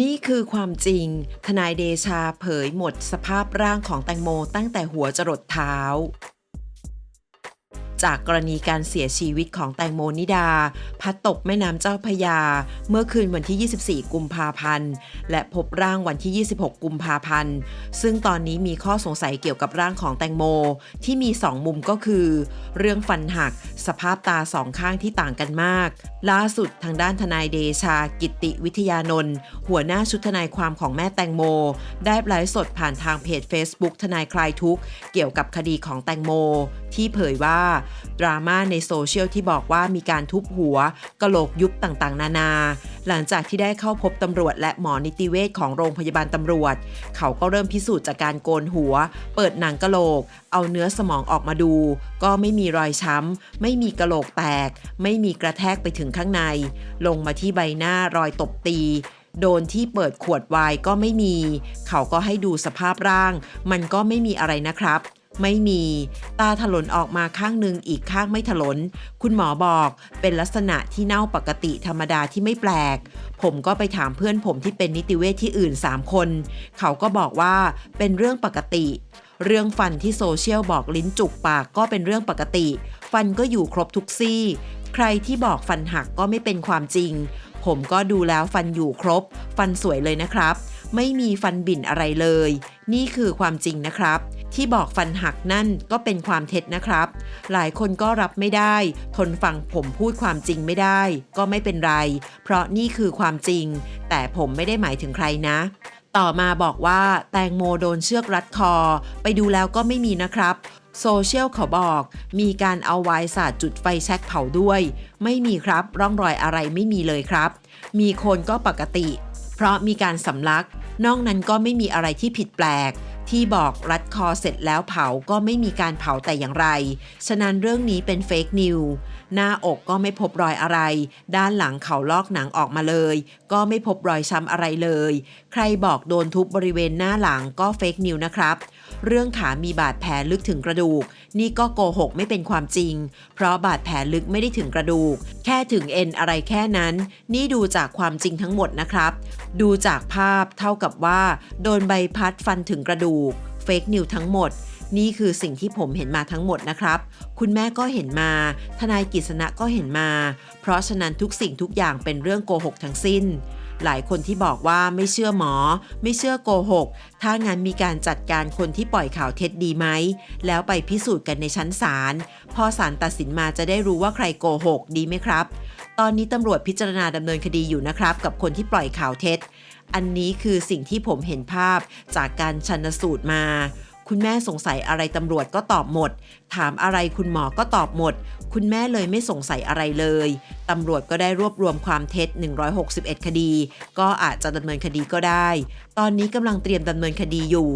นี่คือความจริง ทนายเดชาเผยหมดสภาพร่างของแตงโมตั้งแต่หัวจรดเท้า จากกรณีการเสียชีวิตของแตงโมนิดา พัดตกแม่น้ำเจ้าพยา เมื่อคืนวันที่ 24 กุมภาพันธ์ และพบร่างวันที่ 26 กุมภาพันธ์ ซึ่งตอนนี้มีข้อสงสัยเกี่ยวกับร่างของแตงโม ที่มี 2 มุมก็คือ เรื่องฟันหัก สภาพตาสองข้างที่ต่างกันมาก ล่าสุดทางด้านทนายเดชา กิติวิทยานนท์หัวหน้าชุดทนายความของแม่แตงโม ได้ไลฟ์สดผ่านทางเพจ Facebook ทนายคลายทุกข์เกี่ยวกับคดีของแตงโมที่เผยว่าดราม่าในโซเชียลที่บอกว่ามีการทุบหัวกะโหลกยุบต่างๆ นานา หลังจากที่ได้เข้าพบตำรวจและหมอนิติเวชของโรงพยาบาลตำรวจ เขาก็เริ่มพิสูจน์จากการโกนหัว เปิดหนังกะโหลก เอาเนื้อสมองออกมาดู ก็ไม่มีรอยช้ำ ไม่มีกะโหลกแตก ไม่มีกระแทกไปถึงข้างใน ลงมาที่ใบหน้ารอยตบตีโดนที่เปิดขวดไวน์ก็ไม่มี เขาก็ให้ดูสภาพร่าง มันก็ไม่มีอะไรนะครับ ไม่มีตาถลนออกมาข้างหนึ่งอีกข้างไม่ถลน คุณหมอบอกเป็นลักษณะที่เน่าปกติธรรมดาที่ไม่แปลก ผมก็ไปถามเพื่อนผมที่เป็นนิติเวชที่อื่น 3 คน เขาก็บอกว่าเป็นเรื่องปกติ เรื่องฟันที่โซเชียลบอกลิ้นจุกปากก็เป็นเรื่องปกติ ฟันก็อยู่ครบทุกซี่ ใครที่บอกฟันหักก็ไม่เป็นความจริง ผมก็ดูแล้วฟันอยู่ครบ ฟันสวยเลยนะครับ ไม่มีฟันบิ่นอะไรเลย นี่คือความจริงนะครับ ที่บอกฟันหักนั่นก็เป็นความเท็จนะครับ หลายคนก็รับไม่ได้ ทนฟังผมพูดความจริงไม่ได้ ก็ไม่เป็นไร เพราะนี่คือความจริง แต่ผมไม่ได้หมายถึงใครนะ ต่อมาบอกว่าแตงโมโดนเชือกรัดคอ ไปดูแล้วก็ไม่มีนะครับโซเชียลเขาบอก มีการเอาไวน์สาดจุดไฟแช็กเผาด้วย ไม่มีครับ ร่องรอยอะไรไม่มีเลยครับ มีคนก็ปกติ เพราะมีการสำลัก นอกนั้นก็ไม่มีอะไรที่ผิดแปลก ที่บอกรัดคอเสร็จแล้วเผาก็ไม่มีการเผาแต่อย่างไร ฉะนั้นเรื่องนี้เป็นเฟกนิว หน้าอกก็ไม่พบรอยอะไร ด้านหลังเขาลอกหนังออกมาเลย ก็ไม่พบรอยช้ำอะไรเลย ใครบอกโดนทุบบริเวณหน้าหลังก็เฟกนิวนะครับ เรื่องขามีบาดแผลลึกถึงกระดูก นี่ก็โกหกไม่เป็นความจริง เพราะบาดแผลลึกไม่ได้ถึงกระดูก แค่ถึงเอ็นอะไรแค่นั้น นี่ดูจากความจริงทั้งหมดนะครับ ดูจากภาพเท่ากับว่า โดนใบพัดฟันถึงกระดูก เฟกนิวทั้งหมดนี่คือสิ่งที่ผมเห็นมาทั้งหมดนะครับ คุณแม่ก็เห็นมา ทนายกิษณะก็เห็นมา เพราะฉะนั้นทุกสิ่งทุกอย่างเป็นเรื่องโกหกทั้งสิ้น หลายคนที่บอกว่าไม่เชื่อหมอ ไม่เชื่อโกหก ถ้างั้นมีการจัดการคนที่ปล่อยข่าวเท็จดีไหม แล้วไปพิสูจน์กันในชั้นศาล พอศาลตัดสินมาจะได้รู้ว่าใครโกหกดีไหมครับ ตอนนี้ตำรวจพิจารณาดำเนินคดีอยู่นะครับ กับคนที่ปล่อยข่าวเท็จ อันนี้คือสิ่งที่ผมเห็นภาพจากการชันสูตรมา คุณแม่สงสัยอะไรตำรวจก็ตอบหมด ถามอะไรคุณหมอก็ตอบหมด คุณแม่เลยไม่สงสัยอะไรเลยตำรวจก็ได้รวบรวมความเท็จ 161 คดี ก็อาจจะดำเนินคดีก็ได้ ตอนนี้กำลังเตรียมดำเนินคดีอยู่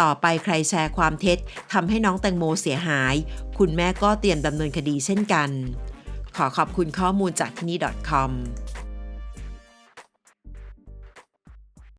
ต่อไปใครแชร์ความเท็จทำให้น้องแตงโมเสียหาย คุณแม่ก็เตรียมดำเนินคดีเช่นกัน ขอขอบคุณข้อมูลจากที่นี่ .com